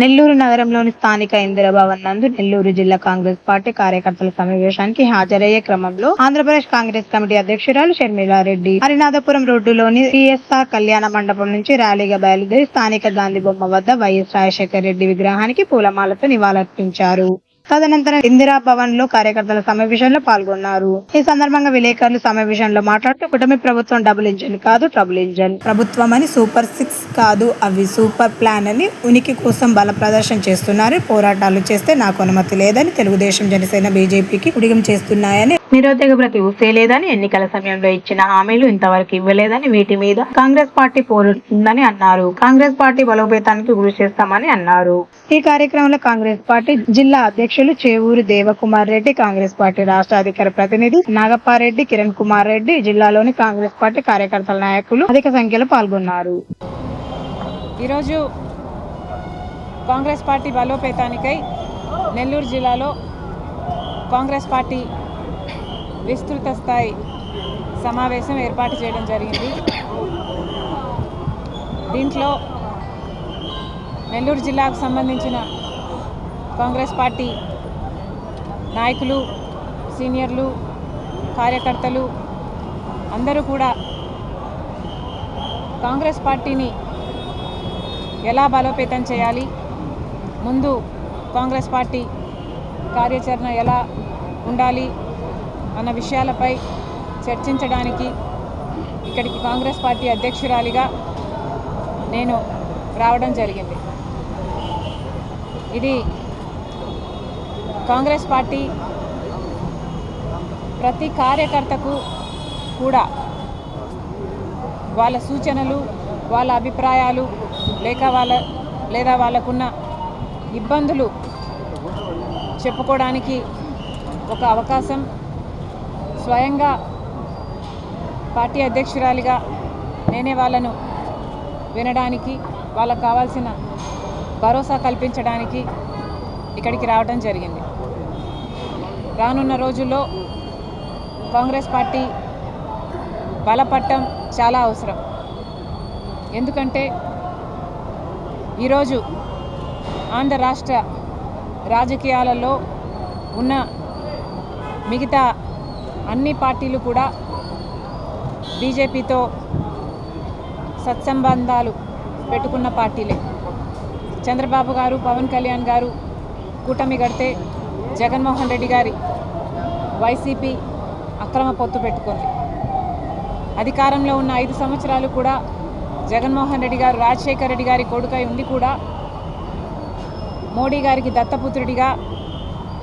నెల్లూరు నగరంలోని స్థానిక ఇందిరాభవన్ నందు నెల్లూరు జిల్లా కాంగ్రెస్ పార్టీ కార్యకర్తల సమావేశానికి హాజరయ్యే క్రమంలో ఆంధ్రప్రదేశ్ కాంగ్రెస్ కమిటీ అధ్యక్షురాలు షర్మిలారెడ్డి హరినాథపురం రోడ్డులోని సిఎస్ఆర్ కళ్యాణ మండపం నుంచి ర్యాలీగా బయలుదేరి స్థానిక గాంధీ బొమ్మ వద్ద వైఎస్ రాజశేఖర రెడ్డి విగ్రహానికి పూలమాలతో నివాళులర్పించారు. తదనంతరం ఇందిరా భవన్లో కార్యకర్తల సమావేశంలో పాల్గొన్నారు. ఈ సందర్భంగా విలేకరులు సమావేశంలో మాట్లాడుతూ కుటుంబ ప్రభుత్వం డబుల్ ఇంజన్ కాదు ట్రబుల్ ఇంజన్. ప్రభుత్వం అని సూపర్ సిక్స్ కాదు అవి సూపర్ ప్లాన్ అని ఉనికి కోసం బల ప్రదర్శన చేస్తున్నారు. పోరాటాలు చేస్తే నాకు అనుమతి లేదని తెలుగుదేశం జనసేన బీజేపీకి ఉడిగం చేస్తున్నాయని నిరుద్యోగ ప్రతి లేదని ఎన్నికల సమయంలో ఇచ్చిన హామీలు ఇంతవరకు ఇవ్వలేదని వీటి మీద కాంగ్రెస్ పార్టీ పోరుతుందని అన్నారు. కాంగ్రెస్ పార్టీ బలోపేతానికి కృషి చేస్తామని అన్నారు. ఈ కార్యక్రమంలో కాంగ్రెస్ పార్టీ జిల్లా అధ్యక్షులు చేవూరు దేవకుమార్ రెడ్డి కాంగ్రెస్ పార్టీ రాష్ట్ర అధికార ప్రతినిధి నాగప్పారెడ్డి కిరణ్ కుమార్ రెడ్డి జిల్లాలోని కాంగ్రెస్ పార్టీ కార్యకర్తల నాయకులు అధిక సంఖ్యలో పాల్గొన్నారు. ఈరోజు కాంగ్రెస్ పార్టీ బలోపేతానికై నెల్లూరు జిల్లాలో కాంగ్రెస్ పార్టీ విస్తృత స్థాయి సమావేశం ఏర్పాటు చేయడం జరిగింది. దీంట్లో నెల్లూరు జిల్లాకు సంబంధించిన కాంగ్రెస్ పార్టీ నాయకులు సీనియర్లు కార్యకర్తలు అందరూ కూడా కాంగ్రెస్ పార్టీని ఎలా బలోపేతం చేయాలి? ముందు కాంగ్రెస్ పార్టీ కార్యాచరణ ఎలా ఉండాలి? అన్న విషయాలపై చర్చించడానికి ఇక్కడికి కాంగ్రెస్ పార్టీ అధ్యక్షురాలిగా నేను రావడం జరిగింది. ఇది కాంగ్రెస్ పార్టీ ప్రతి కార్యకర్తకు కూడా వాళ్ళ సూచనలు వాళ్ళ అభిప్రాయాలు లేక వాళ్ళ లేదా వాళ్ళకున్న ఇబ్బందులు చెప్పుకోవడానికి ఒక అవకాశం స్వయంగా పార్టీ అధ్యక్షురాలిగా నేనే వాళ్ళను వినడానికి వాళ్ళకు కావాల్సిన భరోసా కల్పించడానికి ఇక్కడికి రావడం జరిగింది. రానున్న రోజుల్లో కాంగ్రెస్ పార్టీ బలపట్టం చాలా అవసరం. ఎందుకంటే ఈరోజు ఆంధ్ర రాష్ట్ర రాజకీయాలలో ఉన్న మిగతా అన్ని పార్టీలు కూడా బీజేపీతో సత్సంబంధాలు పెట్టుకున్న పార్టీలే. చంద్రబాబు గారు పవన్ కళ్యాణ్ గారు కూటమి కడితే జగన్మోహన్ రెడ్డి గారి వైసీపీ అక్రమ పొత్తు పెట్టుకుంది. అధికారంలో ఉన్న ఐదు సంవత్సరాలు కూడా జగన్మోహన్ రెడ్డి గారు రాజశేఖర రెడ్డి గారి కొడుకై ఉండి కూడా మోడీ గారికి దత్తపుత్రుడిగా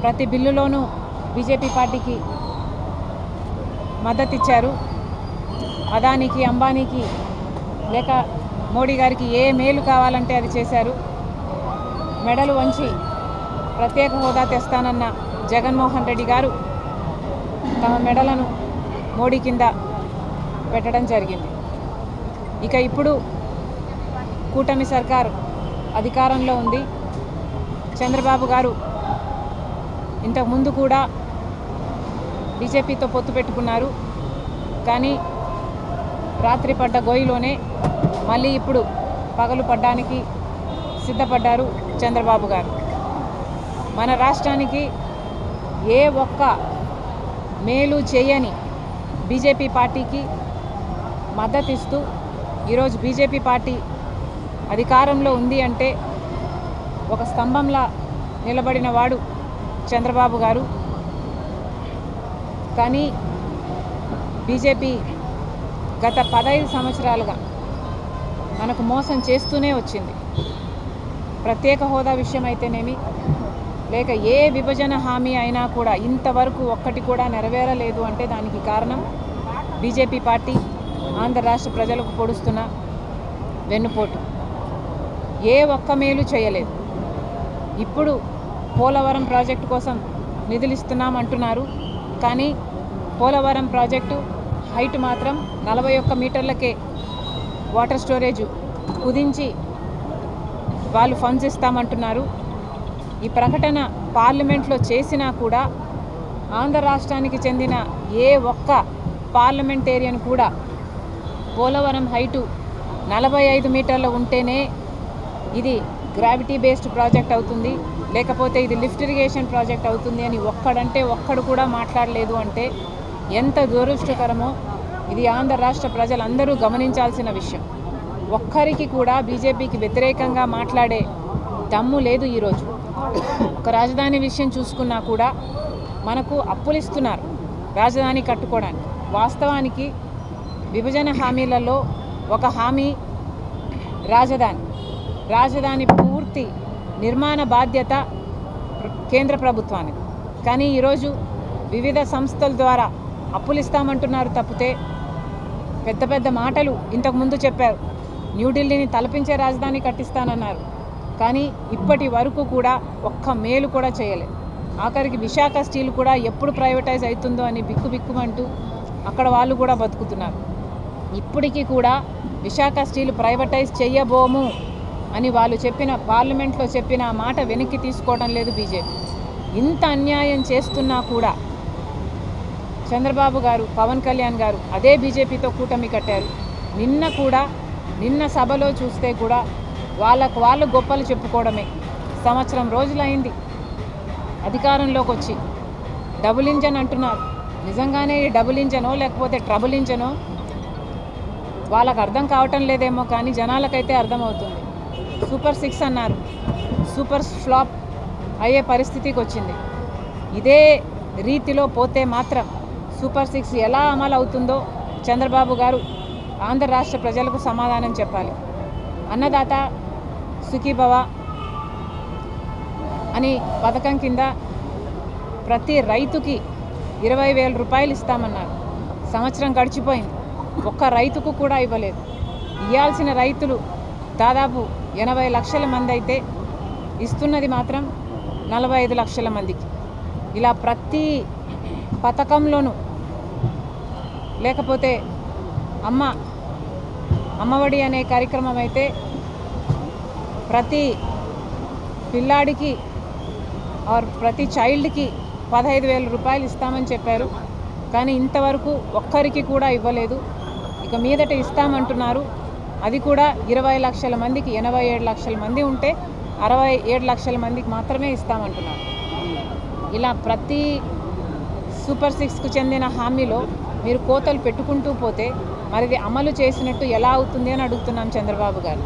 ప్రతి బిల్లులోనూ బీజేపీ పార్టీకి మద్దతు ఇచ్చారు అదానికి అంబానీకి లేక మోడీ గారికి ఏ మేలు కావాలంటే అది చేశారు. మెడలు వంచి ప్రత్యేక హోదా తెస్తానన్న జగన్మోహన్ రెడ్డి గారు తమ మెడలను మోడీ కింద పెట్టడం జరిగింది. ఇక ఇప్పుడు కూటమి సర్కార్ అధికారంలో ఉంది. చంద్రబాబు గారు ఇంతకుముందు కూడా బీజేపీతో పొత్తు పెట్టుకున్నారు. కానీ రాత్రి పడ్డ గోయిలోనే మళ్ళీ ఇప్పుడు పగలు పడ్డానికి సిద్ధపడ్డారు చంద్రబాబు గారు. మన రాష్ట్రానికి ఏ ఒక్క మేలు చేయని బీజేపీ పార్టీకి మద్దతిస్తూ ఈరోజు బీజేపీ పార్టీ అధికారంలో ఉంది అంటే ఒక స్తంభంలా నిలబడిన వాడు చంద్రబాబు గారు. కానీ బీజేపీ గత పదహైదు సంవత్సరాలుగా మనకు మోసం చేస్తూనే వచ్చింది. ప్రత్యేక హోదా విషయం అయితేనేమి లేక ఏ విభజన హామీ అయినా కూడా ఇంతవరకు ఒక్కటి కూడా నెరవేరలేదు అంటే దానికి కారణం? బీజేపీ పార్టీ ఆంధ్ర రాష్ట్ర ప్రజలకు పొడుస్తున్న వెన్నుపోటు. ఏ ఒక్క మేలు చేయలేదు. ఇప్పుడు పోలవరం ప్రాజెక్టు కోసం నిధులు అంటున్నారు కానీ పోలవరం ప్రాజెక్టు హైట్ మాత్రం నలభై ఒక్క మీటర్లకే వాటర్ స్టోరేజ్ కుదించి వాళ్ళు ఫండ్స్ ఇస్తామంటున్నారు. ఈ ప్రకటన పార్లమెంట్లో చేసినా కూడా ఆంధ్ర రాష్ట్రానికి చెందిన ఏ ఒక్క పార్లమెంటేరియన్ కూడా పోలవరం హైటు నలభై ఐదు మీటర్లు ఉంటేనే ఇది గ్రావిటీ బేస్డ్ ప్రాజెక్ట్ అవుతుంది. లేకపోతే ఇది లిఫ్ట్ ఇరిగేషన్ ప్రాజెక్ట్ అవుతుంది అని ఒక్కడంటే ఒక్కడు కూడా మాట్లాడలేదు అంటే ఎంత దురదృష్టకరమో ఇది ఆంధ్ర రాష్ట్ర ప్రజలందరూ గమనించాల్సిన విషయం. ఒక్కరికి కూడా బీజేపీకి వ్యతిరేకంగా మాట్లాడే దమ్ము లేదు ఈరోజు ఒక రాజధాని విషయం చూసుకున్నా కూడా మనకు అప్పులు ఇస్తున్నారు రాజధాని కట్టుకోవడానికి. వాస్తవానికి విభజన హామీలలో ఒక హామీ రాజధాని. రాజధాని పూర్తి నిర్మాణ బాధ్యత కేంద్ర ప్రభుత్వానికి. కానీ ఈరోజు వివిధ సంస్థల ద్వారా అప్పులు ఇస్తామంటున్నారు తప్పితే పెద్ద పెద్ద మాటలు ఇంతకుముందు చెప్పారు. న్యూఢిల్లీని తలపించే రాజధాని కట్టిస్తానన్నారు. కానీ ఇప్పటి వరకు కూడా ఒక్క మేలు కూడా చేయలేదు ఆఖరికి విశాఖ స్టీల్ కూడా ఎప్పుడు ప్రైవేటైజ్ అవుతుందో అని బిక్కు బిక్కుమంటూ అక్కడ వాళ్ళు కూడా బతుకుతున్నారు. ఇప్పటికీ కూడా విశాఖ స్టీల్ ప్రైవేటైజ్ చెయ్యబోము. అని వాళ్ళు చెప్పిన పార్లమెంట్లో చెప్పిన ఆ మాట వెనక్కి తీసుకోవడం లేదు బీజేపీ. ఇంత అన్యాయం చేస్తున్నా కూడా చంద్రబాబు గారు పవన్ కళ్యాణ్ గారు అదే బీజేపీతో కూటమి కట్టారు. నిన్న కూడా నిన్న సభలో చూస్తే కూడా వాళ్ళకు వాళ్ళు గొప్పలు చెప్పుకోవడమే. సంవత్సరం రోజులైంది. అధికారంలోకి వచ్చి డబుల్ ఇంజన్ అంటున్నారు. నిజంగానే ఈ డబుల్ ఇంజనో లేకపోతే ట్రబుల్ ఇంజనో? వాళ్ళకు అర్థం కావటం లేదేమో కానీ జనాలకైతే అర్థమవుతుంది. సూపర్ సిక్స్ అన్నారు. సూపర్ ఫ్లాప్ అయ్యే పరిస్థితికి వచ్చింది. ఇదే రీతిలో పోతే మాత్రం సూపర్ సిక్స్ ఎలా అమలు అవుతుందో చంద్రబాబు గారు ఆంధ్ర రాష్ట్ర ప్రజలకు సమాధానం చెప్పాలి. అన్నదాత సుఖీభవ అని పథకం కింద ప్రతి రైతుకి ఇరవై వేల రూపాయలు ఇస్తామన్నారు. సంవత్సరం గడిచిపోయింది. ఒక్క రైతుకు కూడా ఇవ్వలేదు. ఇవ్వాల్సిన రైతులు దాదాపు ఎనభై లక్షల మంది అయితే ఇస్తున్నది మాత్రం నలభై ఐదు లక్షల మందికి. ఇలా ప్రతి పథకంలోనూ లేకపోతే అమ్మ అమ్మఒడి అనే కార్యక్రమం అయితే ప్రతి పిల్లాడికి ఆర్ ప్రతి చైల్డ్కి పదహైదు వేల రూపాయలు ఇస్తామని చెప్పారు. కానీ ఇంతవరకు ఒక్కరికి కూడా ఇవ్వలేదు. ఇక మీదట ఇస్తామంటున్నారు. అది కూడా ఇరవై లక్షల మందికి ఎనభై ఏడు లక్షల మంది ఉంటే అరవై ఏడు లక్షల మందికి మాత్రమే ఇస్తామంటున్నారు. ఇలా ప్రతి సూపర్ సిక్స్కు చెందిన హామీలో మీరు కోతలు పెట్టుకుంటూ పోతే మరిది అమలు చేసినట్టు ఎలా అవుతుంది అని అడుగుతున్నాం చంద్రబాబు గారు.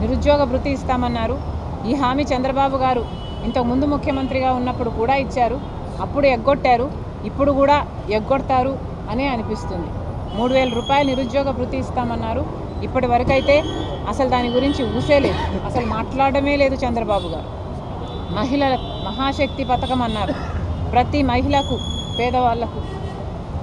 నిరుద్యోగ భృతి ఇస్తామన్నారు. ఈ హామీ చంద్రబాబు గారు ఇంతకుముందు ముఖ్యమంత్రిగా ఉన్నప్పుడు కూడా ఇచ్చారు. అప్పుడు ఎగ్గొట్టారు. ఇప్పుడు కూడా ఎగ్గొడతారు అనే అనిపిస్తుంది. మూడు వేల రూపాయలు నిరుద్యోగ భృతి ఇస్తామన్నారు. ఇప్పటి వరకైతే అసలు దాని గురించి ఊసే లేదు. అసలు మాట్లాడమే లేదు చంద్రబాబు గారు. మహిళల మహాశక్తి పథకం అన్నారు. ప్రతి మహిళకు పేదవాళ్ళకు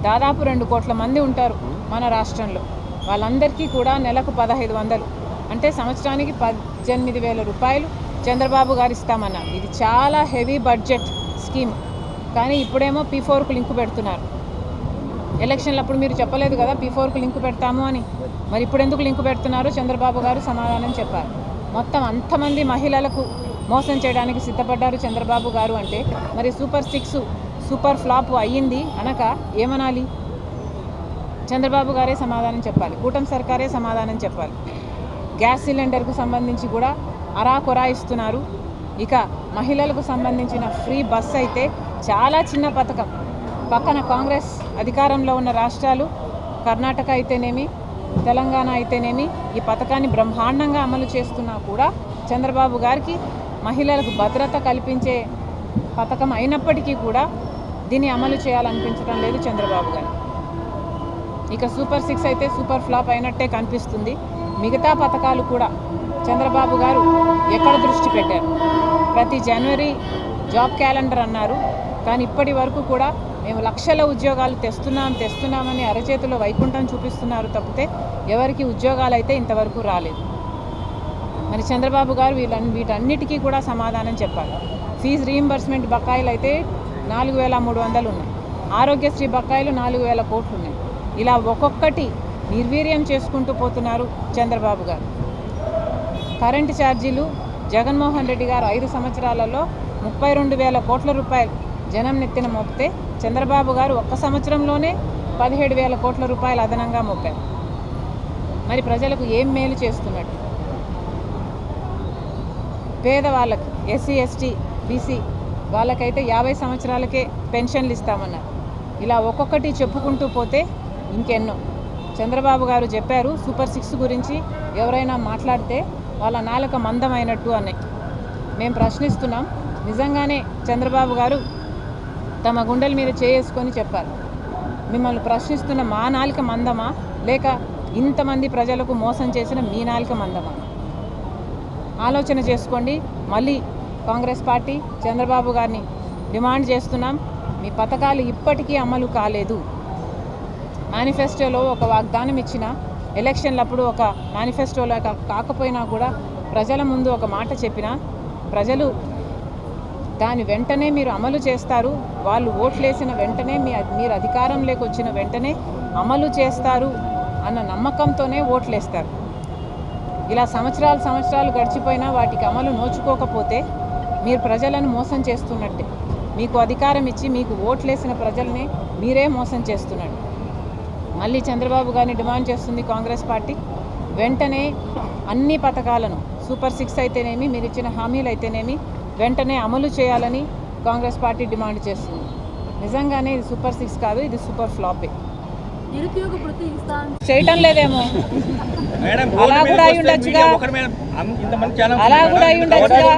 దాదాపు రెండు కోట్ల మంది ఉంటారు మన రాష్ట్రంలో. వాళ్ళందరికీ కూడా నెలకు పదహైదు వందలు. అంటే సంవత్సరానికి పద్దెనిమిది వేల రూపాయలు చంద్రబాబు గారు ఇస్తామన్నారు. ఇది చాలా హెవీ బడ్జెట్ స్కీమ్. కానీ ఇప్పుడేమో పీ ఫోర్కు లింక్ పెడుతున్నారు. ఎలక్షన్లు అప్పుడు మీరు చెప్పలేదు కదా పీ ఫోర్కు లింక్ పెడతాము అని. మరి ఇప్పుడు ఎందుకు లింక్ పెడుతున్నారు? చంద్రబాబు గారు సమాధానం చెప్పారు. మొత్తం అంతమంది మహిళలకు మోసం చేయడానికి సిద్ధపడ్డారు చంద్రబాబు గారు అంటే మరి సూపర్ సిక్స్ సూపర్ ఫ్లాప్ అయ్యింది అనక ఏమనాలి? చంద్రబాబు గారే సమాధానం చెప్పాలి. కూటమి సర్కారే సమాధానం చెప్పాలి. గ్యాస్ సిలిండర్కు సంబంధించి కూడా అరాకొరా ఇస్తున్నారు ఇక మహిళలకు సంబంధించిన ఫ్రీ బస్ అయితే చాలా చిన్న పథకం. పక్కన కాంగ్రెస్ అధికారంలో ఉన్న రాష్ట్రాలు కర్ణాటక అయితేనేమి తెలంగాణ అయితేనేమి ఈ పథకాన్ని బ్రహ్మాండంగా అమలు చేస్తున్నా కూడా చంద్రబాబు గారికి మహిళలకు భద్రత కల్పించే పథకం అయినప్పటికీ కూడా దీన్ని అమలు చేయాలనిపించడం లేదు చంద్రబాబు గారు. ఇక సూపర్ సిక్స్ అయితే సూపర్ ఫ్లాప్ అయినట్టే కనిపిస్తుంది. మిగతా పథకాలు కూడా చంద్రబాబు గారు ఎక్కడ దృష్టి పెట్టారు? ప్రతి జనవరి జాబ్ క్యాలెండర్ అన్నారు. కానీ ఇప్పటి వరకు కూడా మేము లక్షల ఉద్యోగాలు తెస్తున్నాం తెస్తున్నామని అరచేతిలో వైకుంఠం చూపిస్తున్నారు తప్పితే ఎవరికి ఉద్యోగాలు అయితే ఇంతవరకు రాలేదు. మరి చంద్రబాబు గారు వీళ్ళ వీటన్నిటికీ కూడా సమాధానం చెప్పాలి. ఫీజు రీయింబర్స్మెంట్ బకాయిలు అయితే నాలుగు వేల మూడు వందలు ఉన్నాయి. ఆరోగ్యశ్రీ బకాయిలు నాలుగు వేల కోట్లు ఉన్నాయి ఇలా ఒక్కొక్కటి నిర్వీర్యం చేసుకుంటూ పోతున్నారు చంద్రబాబు గారు. కరెంటు ఛార్జీలు జగన్మోహన్ రెడ్డి గారు ఐదు సంవత్సరాలలో ముప్పై రెండు వేల కోట్ల రూపాయలు జనం నెత్తిన మోపితే చంద్రబాబు గారు ఒక్క సంవత్సరంలోనే పదిహేడు వేల కోట్ల రూపాయలు అదనంగా మోపారు. మరి ప్రజలకు ఏం మేలు చేస్తున్నట్టు పేదవాళ్ళకి ఎస్సీ ఎస్టీ బీసీ వాళ్ళకైతే యాభై సంవత్సరాలకే పెన్షన్లు ఇస్తామన్నారు. ఇలా ఒక్కొక్కటి చెప్పుకుంటూ పోతే ఇంకెన్నో. చంద్రబాబు గారు చెప్పారు సూపర్ సిక్స్ గురించి ఎవరైనా మాట్లాడితే వాళ్ళ నాలుక మందమైనట్టు అని మేము ప్రశ్నిస్తున్నాం నిజంగానే చంద్రబాబు గారు తమ గుండెల మీద చేసుకొని చెప్పారు. మిమ్మల్ని ప్రశ్నిస్తున్న మా నాలిక మందమా? లేక ఇంతమంది ప్రజలకు మోసం చేసిన మీ నాలిక మందమా? ఆలోచన చేసుకోండి. మళ్ళీ కాంగ్రెస్ పార్టీ చంద్రబాబు గారిని డిమాండ్ చేస్తున్నాం. మీ పథకాలు ఇప్పటికీ అమలు కాలేదు. మేనిఫెస్టోలో ఒక వాగ్దానం ఇచ్చిన ఎలక్షన్లప్పుడు ఒక మేనిఫెస్టోలో కాకపోయినా కూడా ప్రజల ముందు ఒక మాట చెప్పిన ప్రజలు దాని వెంటనే మీరు అమలు చేస్తారు. వాళ్ళు ఓట్లేసిన వెంటనే మీ మీరు అధికారంలోకి వచ్చిన వెంటనే అమలు చేస్తారు అన్న నమ్మకంతోనే ఓట్లేస్తారు. ఇలా సంవత్సరాలు సంవత్సరాలు గడిచిపోయినా వాటికి అమలు నోచుకోకపోతే మీరు ప్రజలను మోసం చేస్తున్నట్టే. మీకు అధికారం ఇచ్చి మీకు ఓట్లేసిన ప్రజల్ని మీరే మోసం చేస్తున్నట్టు మళ్ళీ చంద్రబాబు గారిని డిమాండ్ చేస్తుంది కాంగ్రెస్ పార్టీ. వెంటనే అన్ని పథకాలను సూపర్ సిక్స్ అయితేనేమి మీరు ఇచ్చిన హామీలు అయితేనేమి వెంటనే అమలు చేయాలని కాంగ్రెస్ పార్టీ డిమాండ్ చేస్తుంది. నిజంగానే ఇది సూపర్ సిక్స్ కాదు ఇది సూపర్ ఫ్లాపే. నిరుద్యోగ వృత్తి ఇస్తా చేయటం లేదేమో. మేడం అలా కూడా అయి ఉండొచ్చుగా. అలా కూడా అయి ఉండొచ్చుగా.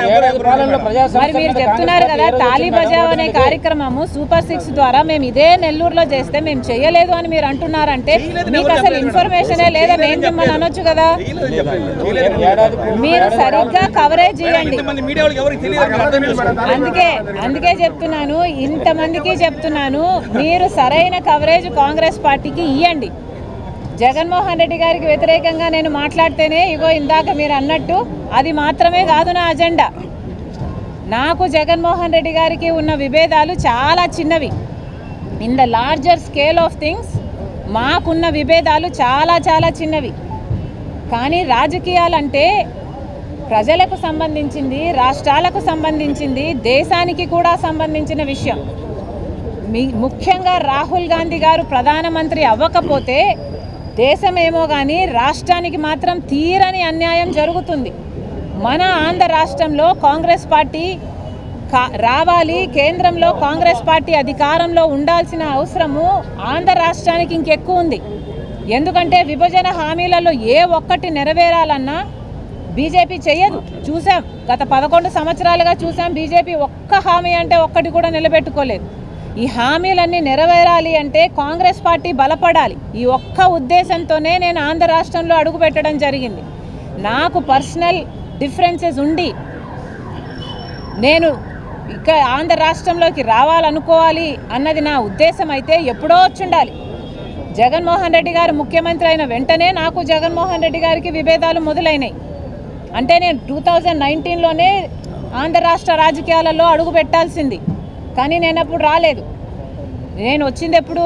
మరి మీరు చెప్తున్నారు కదా తాళీ బజావ్ అనే కార్యక్రమము సూపర్ సిక్స్ ద్వారా మేము ఇదే నెల్లూరులో చేస్తే మేము చేయలేదు అని మీరు అంటున్నారంటే మీకు అసలు ఇన్ఫర్మేషనే లేదా? మేము మిమ్మల్ని అనొచ్చు కదా. మీరు సరిగ్గా కవరేజ్ చేయండి. అందుకే అందుకే చెప్తున్నాను ఇంతమందికి చెప్తున్నాను మీరు సరైన కవరేజ్ కాంగ్రెస్ పార్టీకి ఇవ్వండి జగన్మోహన్ రెడ్డి గారికి వ్యతిరేకంగా నేను మాట్లాడితేనే ఇగో ఇందాక మీరు అన్నట్టు అది మాత్రమే కాదు నా అజెండా. నాకు జగన్మోహన్ రెడ్డి గారికి ఉన్న విభేదాలు చాలా చిన్నవి. In the larger scale of things మాకున్న విభేదాలు చాలా చాలా చిన్నవి. కానీ రాజకీయాలంటే ప్రజలకు సంబంధించింది రాష్ట్రాలకు సంబంధించింది దేశానికి కూడా సంబంధించిన విషయం. మీ ముఖ్యంగా రాహుల్ గాంధీ గారు ప్రధానమంత్రి అవ్వకపోతే దేశమేమో కానీ రాష్ట్రానికి మాత్రం తీరని అన్యాయం జరుగుతుంది. మన ఆంధ్ర రాష్ట్రంలో కాంగ్రెస్ పార్టీ కా- రావాలి కేంద్రంలో కాంగ్రెస్ పార్టీ అధికారంలో ఉండాల్సిన అవసరము ఆంధ్ర రాష్ట్రానికి ఇంకెక్కువ ఉంది. ఎందుకంటే విభజన హామీలలో ఏ ఒక్కటి నెరవేరాలన్నా బీజేపీ చేయదు చూసాం గత పదకొండు సంవత్సరాలుగా చూసాం బీజేపీ ఒక్క హామీ అంటే ఒక్కటి కూడా నిలబెట్టుకోలేదు. ఈ హామీలన్నీ నెరవేరాలి అంటే కాంగ్రెస్ పార్టీ బలపడాలి. ఈ ఒక్క ఉద్దేశంతోనే నేను ఆంధ్ర రాష్ట్రంలో అడుగు పెట్టడం జరిగింది. నాకు పర్సనల్ డిఫరెన్సెస్ ఉండి నేను ఇక ఆంధ్ర రాష్ట్రంలోకి రావాలనుకోవాలి అన్నది నా ఉద్దేశం అయితే ఎప్పుడో వచ్చుండాలి. జగన్మోహన్ రెడ్డి గారు ముఖ్యమంత్రి అయిన వెంటనే నాకు జగన్మోహన్ రెడ్డి గారికి విభేదాలు మొదలైనాయి. అంటే నేను టూ థౌజండ్ నైన్టీన్లోనే ఆంధ్ర రాష్ట్ర రాజకీయాలలో అడుగు పెట్టాల్సింది. కానీ నేను అప్పుడు రాలేదు. నేను వచ్చింది ఎప్పుడు?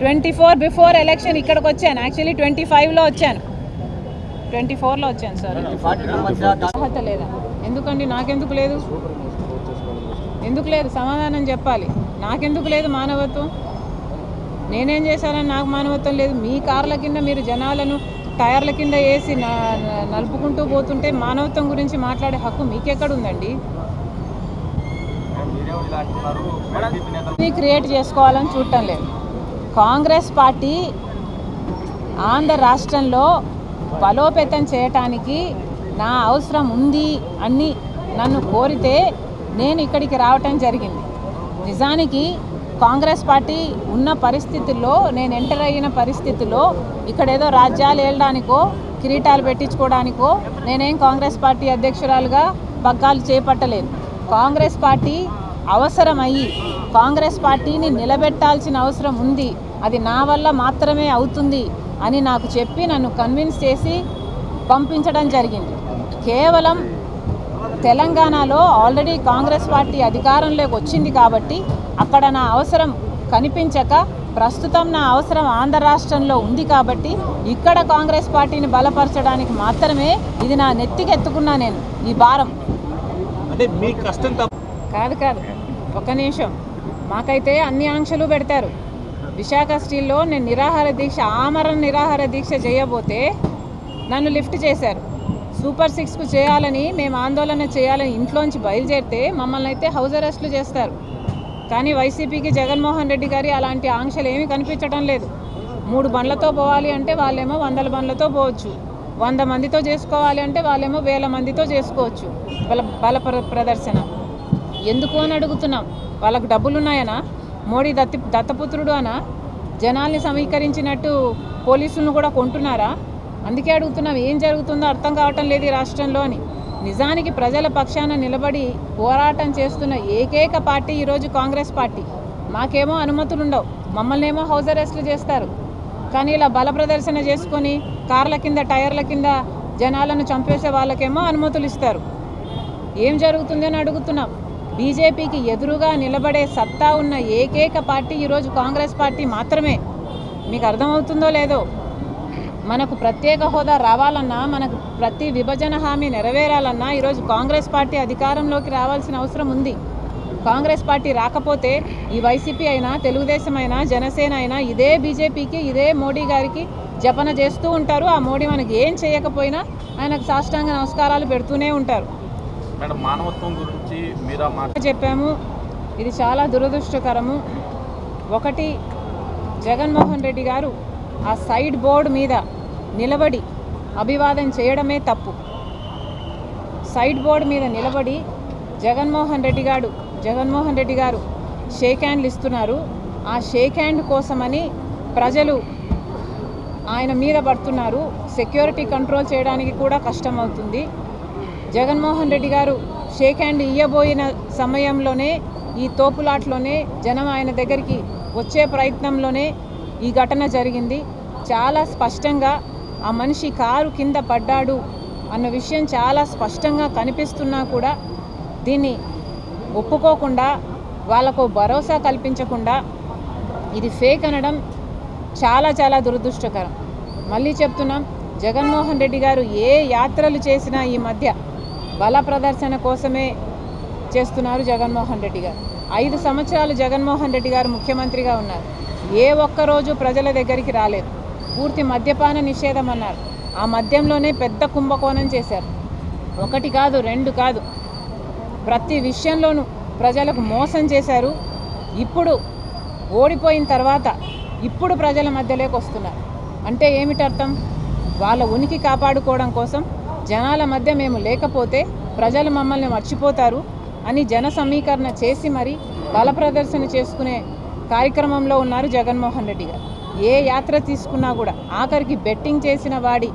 ట్వంటీ ఫోర్ బిఫోర్ ఎలక్షన్ ఇక్కడికి వచ్చాను. యాక్చువల్లీ ట్వంటీ ఫైవ్లో వచ్చాను. ట్వంటీ ఫోర్లో వచ్చాను సార్. అర్హత లేదా? ఎందుకండి? నాకెందుకు లేదు? ఎందుకు లేదు? సమాధానం చెప్పాలి. నాకెందుకు లేదు మానవత్వం? నేనేం చేశానని నాకు మానవత్వం లేదు. మీ కార్ల కింద మీరు జనాలను టైర్ల కింద వేసి నలుపుకుంటూ పోతుంటే మానవత్వం గురించి మాట్లాడే హక్కు మీకెక్కడ ఉందండి క్రియేట్ చేసుకోవాలని చూడటం లేదు. కాంగ్రెస్ పార్టీ ఆంధ్ర రాష్ట్రంలో బలోపేతం చేయటానికి నా అవసరం ఉంది అని నన్ను కోరితే నేను ఇక్కడికి రావటం జరిగింది. నిజానికి కాంగ్రెస్ పార్టీ ఉన్న పరిస్థితుల్లో నేను ఎంటర్ అయిన పరిస్థితుల్లో ఇక్కడ ఏదో రాజ్యాలు ఏలడానికో కిరీటాలు పెట్టించుకోవడానికో నేనేం కాంగ్రెస్ పార్టీ అధ్యక్షురాలుగా పగ్గాలు చేపట్టలేదు. కాంగ్రెస్ పార్టీ అవసరమయ్యి కాంగ్రెస్ పార్టీని నిలబెట్టాల్సిన అవసరం ఉంది. అది నా వల్ల మాత్రమే అవుతుంది అని నాకు చెప్పి నన్ను కన్విన్స్ చేసి పంపించడం జరిగింది. కేవలం తెలంగాణలో ఆల్రెడీ కాంగ్రెస్ పార్టీ అధికారంలోకి వచ్చింది కాబట్టి అక్కడ నా అవసరం కనిపించక ప్రస్తుతం నా అవసరం ఆంధ్ర రాష్ట్రంలో ఉంది కాబట్టి ఇక్కడ కాంగ్రెస్ పార్టీని బలపరచడానికి మాత్రమే ఇది నా నెత్తికెత్తుకున్నా నేను ఈ భారం. అంటే మీ కష్టం తప్ప కాదు కాదు. ఒక్క నిమిషం. మాకైతే అన్ని ఆంక్షలు పెడతారు. విశాఖ స్టీల్లో నేను నిరాహార దీక్ష ఆమరణ నిరాహార దీక్ష చేయబోతే నన్ను లిఫ్ట్ చేశారు. సూపర్ సిక్స్కు చేయాలని మేము ఆందోళన చేయాలని ఇంట్లోంచి బయలుదేరితే మమ్మల్ని అయితే హౌస్ అరెస్ట్లు చేస్తారు. కానీ వైసీపీకి జగన్మోహన్ రెడ్డి గారి అలాంటి ఆంక్షలు ఏమీ కనిపించడం లేదు. మూడు బండ్లతో పోవాలి అంటే వాళ్ళేమో వందల బండ్లతో పోవచ్చు. వంద మందితో చేసుకోవాలి అంటే వాళ్ళేమో వేల మందితో చేసుకోవచ్చు. బల బల ప్ర- ప్రదర్శన. ఎందుకు అని అడుగుతున్నాం. వాళ్ళకు డబ్బులు ఉన్నాయనా మోడీ దత్తి దత్తపుత్రుడు అనా? జనాల్ని సమీకరించినట్టు పోలీసులను కూడా కొంటున్నారా? అందుకే అడుగుతున్నాం ఏం జరుగుతుందో అర్థం కావటం లేదు ఈ రాష్ట్రంలో అని. నిజానికి ప్రజల పక్షాన నిలబడి పోరాటం చేస్తున్న ఏకైక పార్టీ ఈరోజు కాంగ్రెస్ పార్టీ. మాకేమో అనుమతులు ఉండవు మమ్మల్ని ఏమో హౌస్ అరెస్ట్లు చేస్తారు. కానీ ఇలా బల ప్రదర్శన చేసుకొని కార్ల కింద టైర్ల కింద జనాలను చంపేసే వాళ్ళకేమో అనుమతులు ఇస్తారు ఏం జరుగుతుందని అడుగుతున్నాం. బీజేపీకి ఎదురుగా నిలబడే సత్తా ఉన్న ఏకైక పార్టీ ఈరోజు కాంగ్రెస్ పార్టీ మాత్రమే. మీకు అర్థమవుతుందో లేదో? మనకు ప్రత్యేక హోదా రావాలన్నా మనకు ప్రతి విభజన హామీ నెరవేరాలన్నా ఈరోజు కాంగ్రెస్ పార్టీ అధికారంలోకి రావాల్సిన అవసరం ఉంది. కాంగ్రెస్ పార్టీ రాకపోతే ఈ వైసీపీ అయినా తెలుగుదేశం అయినా జనసేన అయినా ఇదే బీజేపీకి ఇదే మోడీ గారికి జపన చేస్తూ ఉంటారు. ఆ మోడీ మనకి ఏం చేయకపోయినా ఆయనకు సాష్టాంగ నమస్కారాలు పెడుతూనే ఉంటారు. మేడం మానవత్వం గురించి మీరా చెప్పాము. ఇది చాలా దురదృష్టకరము. ఒకటి జగన్మోహన్ రెడ్డి గారు ఆ సైడ్ బోర్డు మీద నిలబడి అభివాదం చేయడమే తప్పు. సైడ్ బోర్డు మీద నిలబడి జగన్మోహన్ రెడ్డి గారు జగన్మోహన్ రెడ్డి గారు షేక్ హ్యాండ్లు ఇస్తున్నారు. ఆ షేక్ హ్యాండ్ కోసమని ప్రజలు ఆయన మీద పడుతున్నారు. సెక్యూరిటీ కంట్రోల్ చేయడానికి కూడా కష్టం అవుతుంది జగన్మోహన్ రెడ్డి గారు షేక్ హ్యాండ్ ఇయ్యబోయిన సమయంలోనే ఈ తోపులాట్లోనే జనం ఆయన దగ్గరికి వచ్చే ప్రయత్నంలోనే ఈ ఘటన జరిగింది. చాలా స్పష్టంగా ఆ మనిషి కారు కింద పడ్డాడు అన్న విషయం చాలా స్పష్టంగా కనిపిస్తున్నా కూడా దీన్ని ఒప్పుకోకుండా వాళ్ళకు భరోసా కల్పించకుండా ఇది ఫేక్ అనడం చాలా చాలా దురదృష్టకరం. మళ్ళీ చెప్తున్నాం జగన్మోహన్ రెడ్డి గారు ఏ యాత్రలు చేసినా ఈ మధ్య బల ప్రదర్శన కోసమే చేస్తున్నారు జగన్మోహన్ రెడ్డి గారు. ఐదు సంవత్సరాలు జగన్మోహన్ రెడ్డి గారు ముఖ్యమంత్రిగా ఉన్నారు. ఏ ఒక్క రోజు ప్రజల దగ్గరికి రాలేదు. పూర్తి మద్యపాన నిషేధం అన్నారు. ఆ మద్యంలోనే పెద్ద కుంభకోణం చేశారు. ఒకటి కాదు రెండు కాదు. ప్రతి విషయంలోనూ ప్రజలకు మోసం చేశారు. ఇప్పుడు ఓడిపోయిన తర్వాత ఇప్పుడు ప్రజల మధ్యలోకి వస్తున్నారు. అంటే ఏమిటర్థం? వాళ్ళ ఉనికి కాపాడుకోవడం కోసం జనాల మధ్య మేము లేకపోతే ప్రజలు మమ్మల్ని మర్చిపోతారు అని జన సమీకరణ చేసి మరి బల ప్రదర్శన చేసుకునే కార్యక్రమంలో ఉన్నారు జగన్మోహన్ రెడ్డి గారు. ఏ యాత్ర తీసుకున్నా కూడా ఆఖరికి బెట్టింగ్ చేసిన వాడి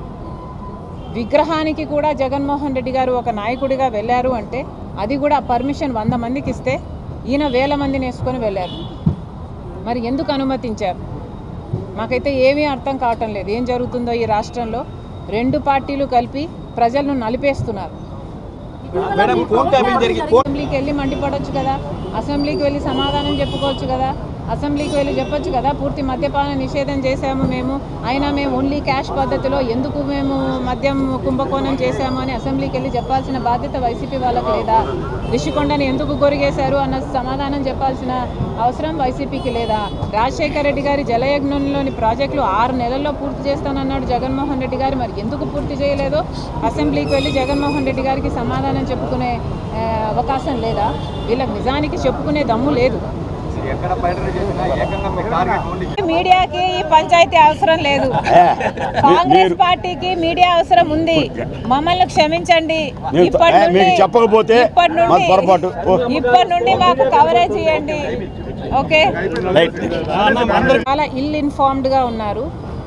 విగ్రహానికి కూడా జగన్మోహన్ రెడ్డి గారు ఒక నాయకుడిగా వెళ్ళారు అంటే అది కూడా పర్మిషన్ వంద మందికి ఇస్తే ఈయన వేల మందిని వేసుకొని వెళ్ళారు. మరి ఎందుకు అనుమతించారు? మాకైతే ఏమీ అర్థం కావటం లేదు. ఏం జరుగుతుందో ఈ రాష్ట్రంలో రెండు పార్టీలు కలిపి ప్రజలను నలిపేస్తున్నారు. అసెంబ్లీకి వెళ్ళి మండిపడవచ్చు కదా. అసెంబ్లీకి వెళ్ళి సమాధానం చెప్పుకోవచ్చు కదా. అసెంబ్లీకి వెళ్ళి చెప్పొచ్చు కదా పూర్తి మద్యపాన నిషేధం చేశాము మేము. అయినా మేము ఓన్లీ క్యాష్ పద్ధతిలో ఎందుకు మేము మద్యం కుంభకోణం చేశాము అని అసెంబ్లీకి వెళ్ళి చెప్పాల్సిన బాధ్యత వైసీపీ వాళ్ళకి లేదా? రిషికొండని ఎందుకు గొరిగేశారు అన్న సమాధానం చెప్పాల్సిన అవసరం వైసీపీకి లేదా? రాజశేఖర రెడ్డి గారి జలయజ్ఞంలోని ప్రాజెక్టులు ఆరు నెలల్లో పూర్తి చేస్తానన్నాడు జగన్మోహన్ రెడ్డి గారు. మరి ఎందుకు పూర్తి చేయలేదో? అసెంబ్లీకి వెళ్ళి జగన్మోహన్ రెడ్డి గారికి సమాధానం చెప్పుకునే అవకాశం లేదా? వీళ్ళకి నిజానికి చెప్పుకునే దమ్ము లేదు. ఎక్కడ పర్యటన చేసినా ఏకంగా మీ టార్గెట్ ఓన్లీ మీడియాకి ఈ పంచాయతీ అవసరం లేదు. కాంగ్రెస్ పార్టీకి మీడియా అవసరం ఉంది. మమ్మల్ని క్షమించండి. మీరు- ఇప్పటి నుండి చెప్పకపోతే ఇప్పటి మాకు నుండి పొరపాటు. ఇప్పటి నుండి మాకు కవరేజ్ ఇవ్వండి ఓకే? రైట్ చాలా ఇల్ ఇన్ఫార్మ్డ్గా ఉన్నారు.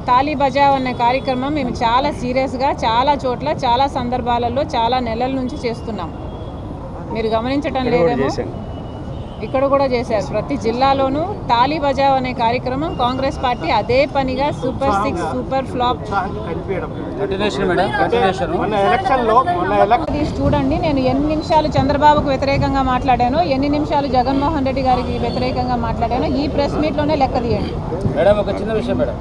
తాలీ బజావ్ అనే కార్యక్రమం మేము చాలా సీరియస్గా చాలా చోట్ల చాలా సందర్భాలలో చాలా నెలల నుంచి చేస్తున్నాం. మీరు గమనించటం లేదేమో? ఇక్కడ కూడా చేశారు. ప్రతి జిల్లాలోనూ తాలీ బజావ్ అనే కార్యక్రమం కాంగ్రెస్ పార్టీ అదే పనిగా సూపర్ సిక్స్ సూపర్ ఫ్లాప్. చూడండి నేను ఎన్ని నిమిషాలు చంద్రబాబుకు వ్యతిరేకంగా మాట్లాడానో ఎన్ని నిమిషాలు జగన్మోహన్ రెడ్డి గారికి వ్యతిరేకంగా మాట్లాడానో ఈ ప్రెస్ మీట్లోనే లెక్క తీయండి. మేడం ఒక చిన్న విషయం మేడం